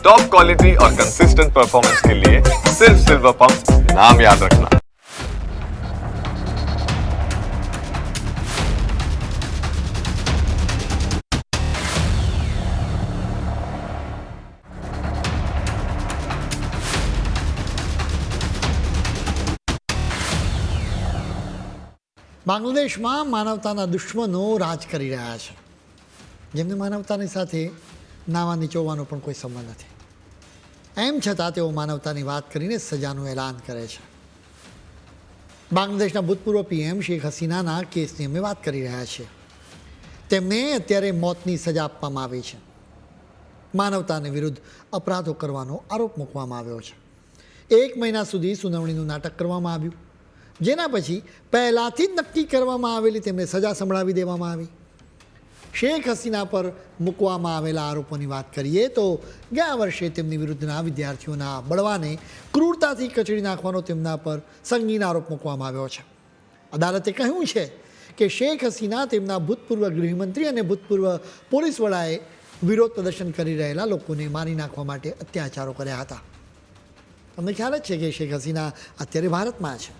Top quality और consistent performance के लिए सिर्फ सिल्वर पंप नाम याद रखना બાંગ્લાદેશમાં માનવતાના દુશ્મનો રાજ કરી રહ્યા છે જેમને માનવતાની સાથે નાવા નીચોવવાનો પણ કોઈ સંબંધ નથી એમ છતાં તેઓ માનવતાની વાત કરીને સજાનું એલાન કરે છે. બાંગ્લાદેશના ભૂતપૂર્વ પીએમ શેખ હસીનાના કેસની અમે વાત કરી રહ્યા છીએ. તેમને અત્યારે મોતની સજા આપવામાં આવી છે. માનવતાને વિરુદ્ધ અપરાધો કરવાનો આરોપ મૂકવામાં આવ્યો છે. એક મહિના સુધી સુનાવણીનું નાટક કરવામાં આવ્યું. જેના પછી પહેલાંથી જ નક્કી કરવામાં આવેલી તેમને સજા સંભળાવી દેવામાં આવી. શેખ હસીના પર મૂકવામાં આવેલા આરોપોની વાત કરીએ તો ગયા વર્ષે તેમની વિરુદ્ધના વિદ્યાર્થીઓના બળવાને ક્રૂરતાથી કચડી નાખવાનો તેમના પર સંગીન આરોપ મૂકવામાં આવ્યો છે. અદાલતે કહ્યું છે કે શેખ હસીના તેમના ભૂતપૂર્વ ગૃહમંત્રી અને ભૂતપૂર્વ પોલીસ વડાએ વિરોધ પ્રદર્શન કરી રહેલા લોકોને મારી નાખવા માટે અત્યાચારો કર્યા હતા. તમને ખ્યાલ જ છે કે શેખ હસીના અત્યારે ભારતમાં છે.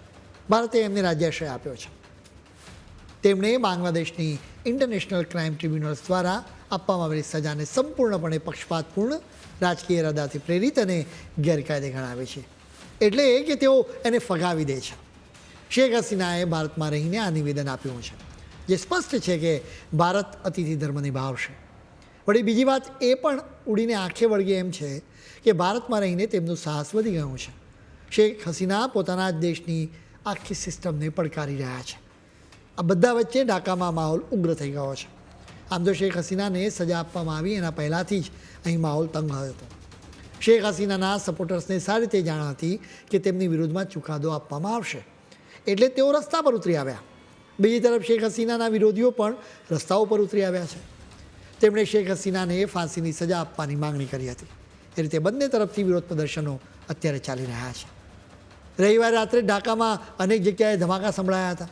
ભારતે એમને રાજ્યાશ્રય આપ્યો છે. તેમણે બાંગ્લાદેશની ઇન્ટરનેશનલ ક્રાઇમ ટ્રિબ્યુનલ્સ દ્વારા આપવામાં આવેલી સજાને સંપૂર્ણપણે પક્ષપાતપૂર્ણ, રાજકીય ઇરાદાથી પ્રેરિત અને ગેરકાયદે ગણાવે છે. એટલે એ કે તેઓ એને ફગાવી દે છે. શેખ હસીનાએ ભારતમાં રહીને આ નિવેદન આપ્યું છે, જે સ્પષ્ટ છે કે ભારત અતિથિ ધર્મ નિભાવશે. વળી બીજી વાત એ પણ ઉડીને આંખે વળગે એમ છે કે ભારતમાં રહીને તેમનું સાહસ વધી ગયું છે. શેખ હસીના પોતાના જ દેશની આખી સિસ્ટમને પડકારી રહ્યા છે. આ બધા વચ્ચે ઢાકામાં માહોલ ઉગ્ર થઈ ગયો છે. આમ તો શેખ હસીનાને સજા આપવામાં આવી એના પહેલાંથી જ અહીં માહોલ તંગ હતો. શેખ હસીનાના સપોર્ટર્સને સારી રીતે જાણ હતી કે તેમની વિરુદ્ધમાં ચુકાદો આપવામાં આવશે. એટલે તેઓ રસ્તા પર ઉતરી આવ્યા. બીજી તરફ શેખ હસીનાના વિરોધીઓ પણ રસ્તાઓ પર ઉતરી આવ્યા છે. તેમણે શેખ હસીનાને ફાંસીની સજા આપવાની માંગણી કરી હતી. એ રીતે બંને તરફથી વિરોધ પ્રદર્શનો અત્યારે ચાલી રહ્યા છે. રવિવારે રાત્રે ઢાકામાં અનેક જગ્યાએ ધમાકા સંભળાયા હતા.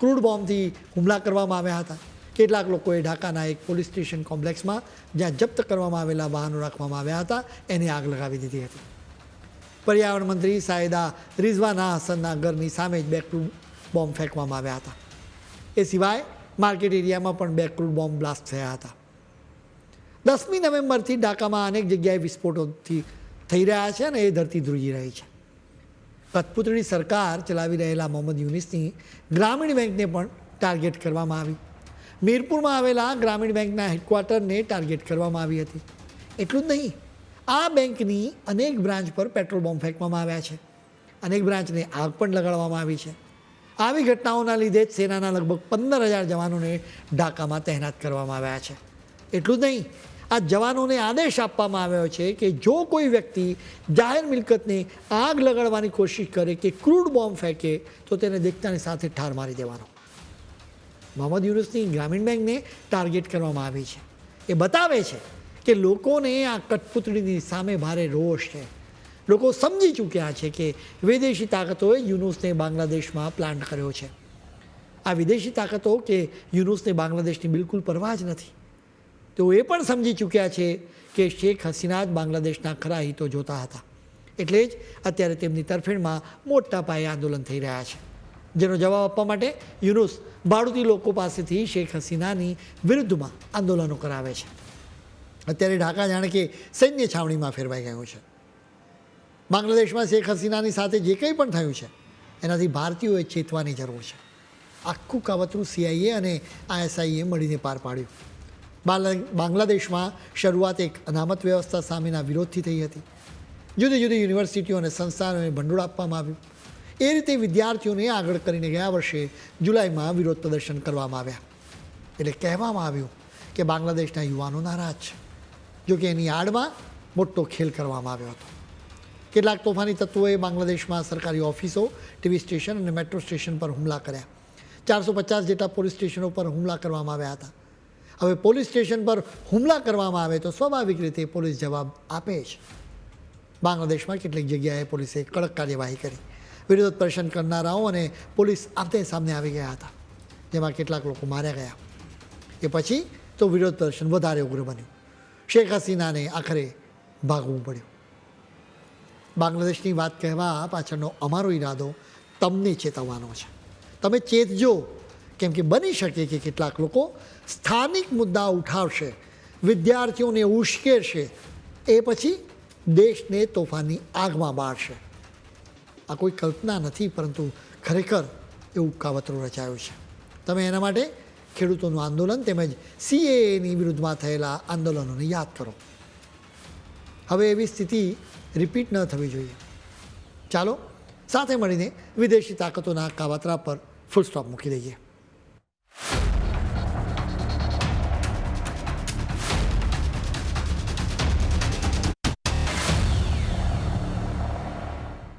ક્રૂડ બોમ્બથી હુમલા કરવામાં આવ્યા હતા. કેટલાક લોકોએ ઢાકાના એક પોલીસ સ્ટેશન કોમ્પ્લેક્સમાં જ્યાં જપ્ત કરવામાં આવેલા વાહનો રાખવામાં આવ્યા હતા, એને આગ લગાવી દીધી હતી. પર્યાવરણ મંત્રી સાયદા રિઝવાના હસનના ઘરની સામે જ બે ક્રૂડ બોમ્બ ફેંકવામાં આવ્યા હતા. એ સિવાય માર્કેટ એરિયામાં પણ બે ક્રૂડ બોમ્બ બ્લાસ્ટ થયા હતા. દસમી નવેમ્બરથી ઢાકામાં અનેક જગ્યાએ વિસ્ફોટોથી થઈ રહ્યા છે અને એ ધરતી ધ્રુજી રહી છે. કઠપૂતળી સરકાર ચલાવી રહેલા મોહમ્મદ યુનિસની ગ્રામીણ બેંકને પણ ટાર્ગેટ કરવામાં આવી. મીરપુરમાં આવેલા ગ્રામીણ બેંકના હેડક્વાર્ટરને ટાર્ગેટ કરવામાં આવી હતી. એટલું જ નહીં, આ બેંકની અનેક બ્રાન્ચ પર પેટ્રોલ બોમ્બ ફેંકવામાં આવ્યા છે. અનેક બ્રાન્ચને આગ પણ લગાડવામાં આવી છે. આવી ઘટનાઓના લીધે જ સેનાના લગભગ પંદર હજાર જવાનોને ઢાકામાં તહેનાત કરવામાં આવ્યા છે. એટલું જ નહીં આ જવાનોને આદેશ આપવામાં આવ્યો છે કે જો કોઈ વ્યક્તિ જાહેર મિલકતને આગ લગાડવાની કોશિશ કરે કે ક્રૂડ બોમ્બ ફેંકે, તો તેને દેખતાની સાથે ઠાર મારી દેવાનો. મોહમ્મદ યુનુસની ગ્રામીણ બેંકને ટાર્ગેટ કરવામાં આવી છે. એ બતાવે છે કે લોકોને આ કઠપૂતળીની સામે ભારે રોષ છે. લોકો સમજી ચૂક્યા છે કે વિદેશી તાકાતોએ યુનુસને બાંગ્લાદેશમાં પ્લાન્ટ કર્યો છે. આ વિદેશી તાકાતો કે યુનુસને બાંગ્લાદેશની બિલકુલ પરવા જ નથી. તેઓ એ પણ સમજી ચૂક્યા છે કે શેખ હસીના જ બાંગ્લાદેશના ખરા હિતો જોતા હતા. એટલે જ અત્યારે તેમની તરફેણમાં મોટા પાયે આંદોલન થઈ રહ્યા છે. જેનો જવાબ આપવા માટે યુનુસ ભાડુતી લોકો પાસેથી શેખ હસીનાની વિરુદ્ધમાં આંદોલનો કરાવે છે. અત્યારે ઢાકા જાણે કે સૈન્ય છાવણીમાં ફેરવાઈ ગયું છે. બાંગ્લાદેશમાં શેખ હસીનાની સાથે જે કંઈ પણ થયું છે, એનાથી ભારતીયોએ ચેતવાની જરૂર છે. આખું કાવતરું સીઆઈએ અને આઈએસઆઈએ મળીને પાર પાડ્યું. બાંગ્લાદેશમાં શરૂઆત એક અનામત વ્યવસ્થા સામેના વિરોધથી થઈ હતી. જુદી જુદી યુનિવર્સિટીઓ અને સંસ્થાનોને ભંડોળ આપવામાં આવ્યું. એ રીતે વિદ્યાર્થીઓને આગળ કરીને ગયા વર્ષે જુલાઈમાં વિરોધ પ્રદર્શન કરવામાં આવ્યા. એટલે કહેવામાં આવ્યું કે બાંગ્લાદેશના યુવાનો નારાજ છે જોકે એની આડમાં મોટો ખેલ કરવામાં આવ્યો હતો. કેટલાક તોફાની તત્વોએ બાંગ્લાદેશમાં સરકારી ઓફિસો, ટીવી સ્ટેશન અને મેટ્રો સ્ટેશન પર હુમલા કર્યા. ચારસો પચાસ જેટલા પોલીસ સ્ટેશનો પર હુમલા કરવામાં આવ્યા હતા. હવે પોલીસ સ્ટેશન પર હુમલા કરવામાં આવે તો સ્વાભાવિક રીતે પોલીસ જવાબ આપે જ. બાંગ્લાદેશમાં કેટલીક જગ્યાએ પોલીસે કડક કાર્યવાહી કરી. વિરોધ પ્રદર્શન કરનારાઓ અને પોલીસ આપતે સામને આવી ગયા હતા, જેમાં કેટલાક લોકો માર્યા ગયા. એ પછી તો વિરોધ પ્રદર્શન વધારે ઉગ્ર બન્યું. શેખ હસીનાને આખરે ભાગવું પડ્યું. બાંગ્લાદેશની વાત કહેવા પાછળનો અમારો ઈરાદો તમને ચેતવવાનો છે. તમે ચેતજો. કેમ કે બની શકે કે કેટલાક લોકો સ્થાનિક મુદ્દા ઉઠાવશે, વિદ્યાર્થીઓને ઉશ્કેરશે, એ પછી દેશને તોફાની આગમાં બાળશે આ કોઈ કલ્પના નથી, પરંતુ ખરેખર એવું કાવતરું રચાયું છે. તમે એના માટે ખેડૂતોનું આંદોલન તેમજ સીએની વિરુદ્ધમાં થયેલા આંદોલનોને યાદ કરો. હવે એવી સ્થિતિ રિપીટ ન થવી જોઈએ. ચાલો, સાથે મળીને વિદેશી તાકાતોના કાવતરા પર ફૂલ સ્ટોપ મૂકી દઈએ.